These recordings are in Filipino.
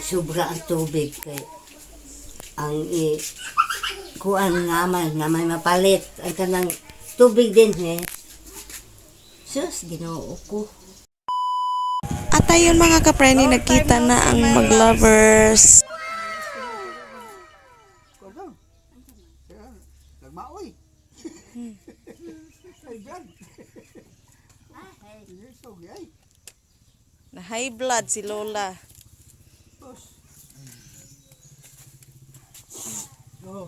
magsubra ang tubig kay ang i kuan nga man nga may mapalit ang kanang tubig din eh. Sus, ginoo ko. At ayun mga kapreni, nagkita na ang mag-lovers. Nagmaoy. Na high blood si Lola. Oh.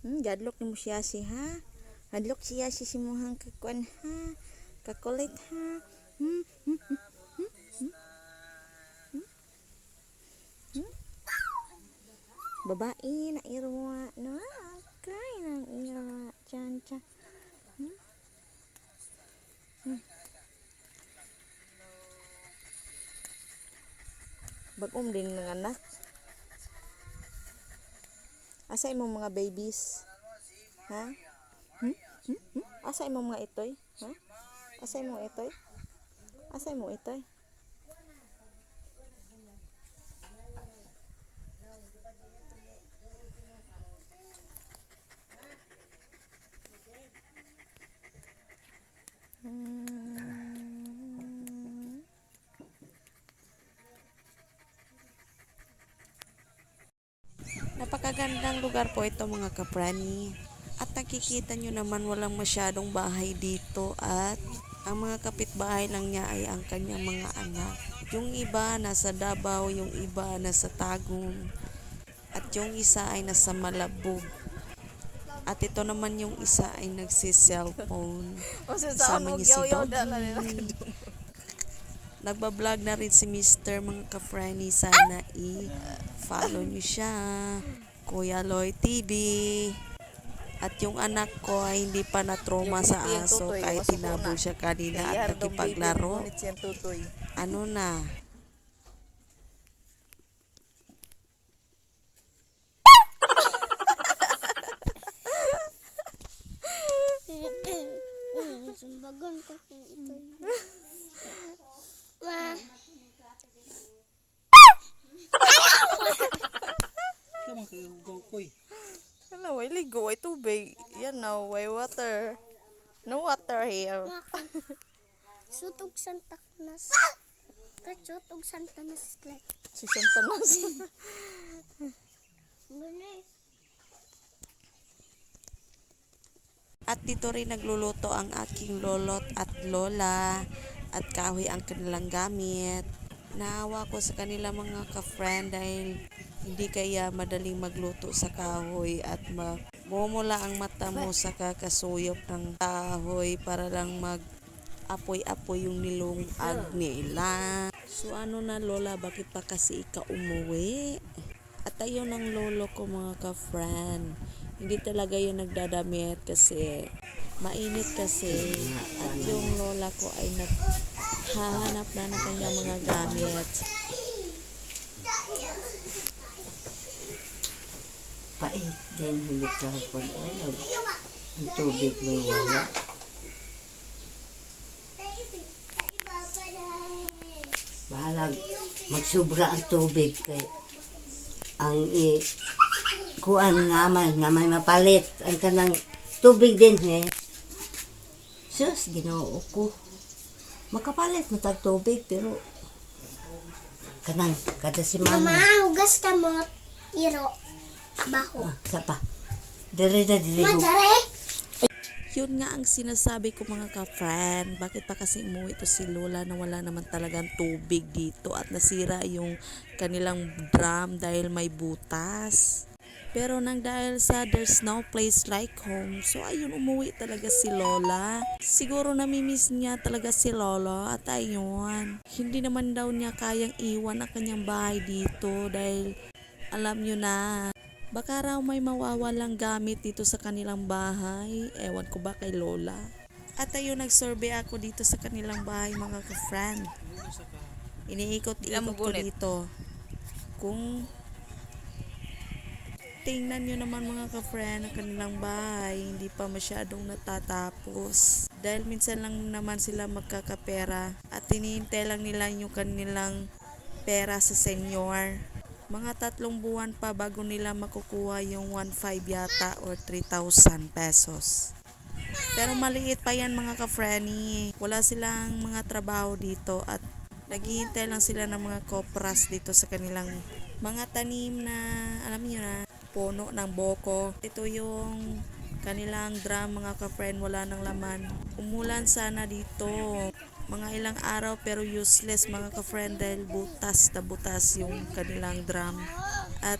Hmm, gadlok ni mo siya si ha. Gadlok siya si si mohang kakuan ha. Kakulit ha. Hmm, hmm, hmm, hmm, hmm. Hmm? Hmm? Babae na irwa no. Kay nang irwa chan. Hmm? Hmm. Bagom din ng anak. Asa imong mga babies? Ha? Hmm? Hmm? Hmm? Asa imong mga itoy? Ha? Asa imong itoy? Asa imong itoy? Hmm. Napakagandang lugar po ito mga kaprani. At nakikita nyo naman walang masyadong bahay dito at ang mga kapitbahay lang niya ay ang kanyang mga anak. Yung iba nasa Davao, yung iba nasa Tagum, at yung isa ay nasa Malabog. At ito naman yung isa ay nagsi-cellphone. Kasama niya si Doggy. Nagbablog na rin si Mr. mga ka-friendly. Sana i-follow niyo siya. Kuya Loy TV. At yung anak ko ay hindi pa na-trauma sa aso kahit tinabol siya kanina at nakipaglaro. Ano na? Sumbagan ko kung ito. Ma, Kamu kayo gokoy. Way ligo, way tubig. Yan na, way water. No water here. sutog Santa Cruz. Kachutog Santa Cruz. Si Santa Nas. At dito rin nagluluto ang aking lolot at lola at kahoy ang kanilang gamit. Naawa ko sa kanila mga ka-friend dahil hindi kaya madaling magluto sa kahoy at mamumula ang mata mo sa kakasuyop ng kahoy para lang mag apoy-apoy yung nilungag nila. So ano na lola, bakit pa kasi ika umuwi? At ayun ang lolo ko mga ka-friend. Hindi talaga yun nagdadamit kasi mainit kasi. At yung lola ko ay naghahanap na ng kanyang mga gamit. Pait din hindi ka pag ano, ang tubig may wala. Bahala magsubra ang tubig kay ang i kuan nga man nga may mapalit ang kanang tubig din eh. Sus, ginoo ko. Makapalit mo tag tubig pero kanang kada Mama, semana. hugas ka mo. Iro. Baho. Ah, sa pa. Dire na dire. Madare. Yun nga ang sinasabi ko mga ka-friend. Bakit pa kasi umuwi to si Lola na wala naman talagang tubig dito at nasira yung kanilang drum dahil may butas. Pero nang dahil sa there's no place like home, so ayun umuwi talaga si Lola. Siguro namimiss niya talaga si Lolo at ayun. Hindi naman daw niya kayang iwan ang kanyang bahay dito dahil alam nyo na, baka raw may mawawalang gamit dito sa kanilang bahay. Ewan ko ba kay Lola. At ayun, nag-survey ako dito sa kanilang bahay mga ka-friend. Iniikot-ikot ko dito. Kung Tingnan nyo naman mga ka-friend ang kanilang bahay, hindi pa masyadong natatapos. Dahil minsan lang naman sila magkakapera at hinihintay lang nila yung kanilang pera sa senyor. Mga tatlong buwan pa bago nila makukuha yung 1.5 yata or 3,000 pesos. Pero maliit pa yan mga ka-frenny. Wala silang mga trabaho dito at naghihintay lang sila ng mga kopras dito sa kanilang mga tanim na, alam niyo na, puno ng boko. Ito yung kanilang drum mga ka-friend, wala nang laman. Umulan sana dito. Mga ilang araw pero useless mga ka-friend dahil butas na butas yung kanilang drum. At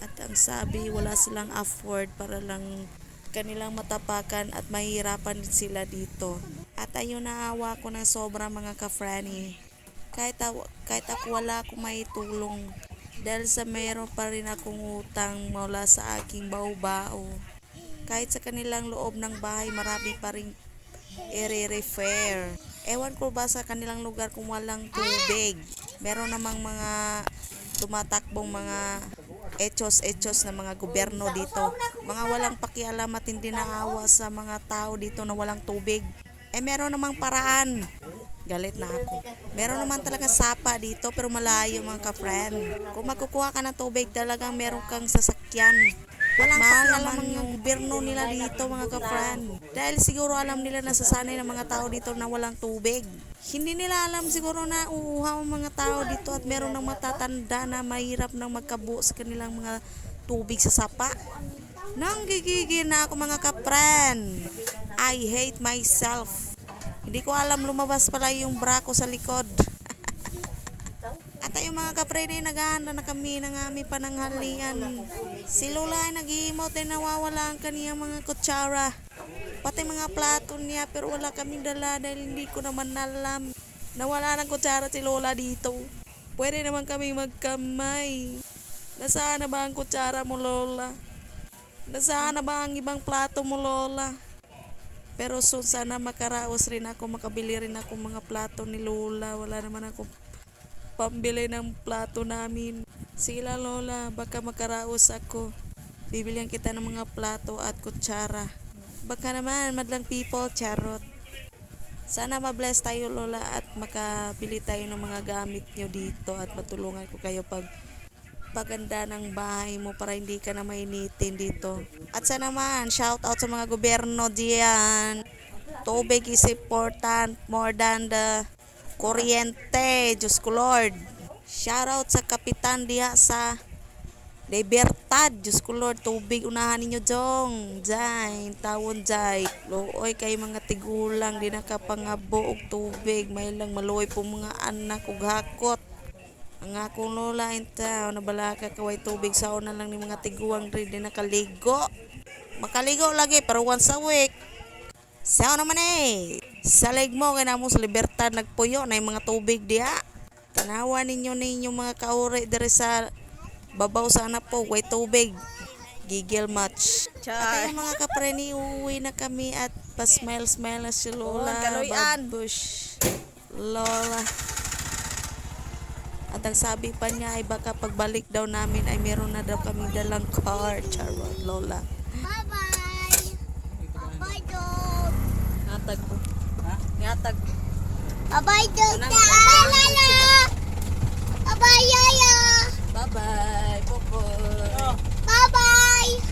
at ang sabi, wala silang afford para lang kanilang matapakan at mahihirapan din sila dito. At ayun naawa ko ng sobra mga ka-franny. Kahit, aw- kahit ako wala akong maitulong. Dahil sa meron pa rin akong utang mula sa aking bao-bao. Kahit sa kanilang loob ng bahay, marami pa rin i-refer. Ewan ko ba sa kanilang lugar kung walang tubig. Meron namang mga tumatakbong mga etos-etos na mga gobyerno dito. Mga walang pakialam at hindi naawa sa mga tao dito na walang tubig. Eh meron namang paraan. Galit na ako. Meron naman talaga sapa dito pero malayo mga ka-friend. Kung magkukuha ka ng tubig talagang meron kang sasakyan. Walang pakialam yung gobyerno nila dito mga ka-friend. Dahil siguro alam nila na sasanay ng mga tao dito na walang tubig. Hindi nila alam siguro na uuhaw ang mga tao dito at meron ng matatanda na mahirap nang magkabuo sa kanilang mga tubig sa sapa. Nang gigigil na ako mga ka-friend. I hate myself. Hindi ko alam lumabas pala yung bra ko sa likod. At yung mga kapre na naghahanda na kami ng aming pananghalian. Si Lola ay nag-iimot ay nawawala ang kaniyang mga kutsara. Pati mga plato niya pero wala kaming dala dahil hindi ko naman alam. Nawala ng kutsara si Lola dito. Pwede naman kami magkamay. Nasaan na ba ang kutsara mo Lola? Nasaan na ba ang ibang plato mo Lola? Pero so, sana makaraos rin ako, makabili rin ako mga plato ni Lola. Wala naman ako pambili ng plato namin. Sila Lola, baka makaraos ako. Bibilihan kita ng mga plato at kutsara. Baka naman, madlang people, charot. Sana mabless tayo Lola at makabili tayo ng mga gamit nyo dito at matulungan ko kayo pag paganda ng bahay mo para hindi ka na mainitin dito. At sa naman, shout out sa mga gobyerno diyan. Tubig is important more than the kuryente. Diyos ko Lord. Shout out sa kapitan diya sa Libertad. Diyos ko Lord, tubig unahan ninyo jong. Jay, tawon jay. Looy kay mga tigulang, di nakapangabo og tubig. May lang maluoy po mga anak ug hakot. Ang akong lola inta, nabala ka kaway tubig sa una lang ni mga tiguang rin din nakaligo. Makaligo lagi pero once a week. Sao naman eh. Sa leg mo kay namo sa libertad nagpuyo na yung mga tubig diha. Tanawa ninyo ninyo mga kauri diri sa babaw sana po way tubig. Gigil match. At yung mga kapreni, uuwi na kami at pa-smile-smile na si Lola. Babush. Lola. At ang sabi pa niya ay baka pagbalik daw namin ay meron na daw kaming dalang car. Charot, Lola. Bye-bye. Bye-bye, dog. Natag ko. Natag. Bye-bye, dog. Bye, Lala. Bye-bye, Yaya. Bye-bye, Popo. Bye-bye.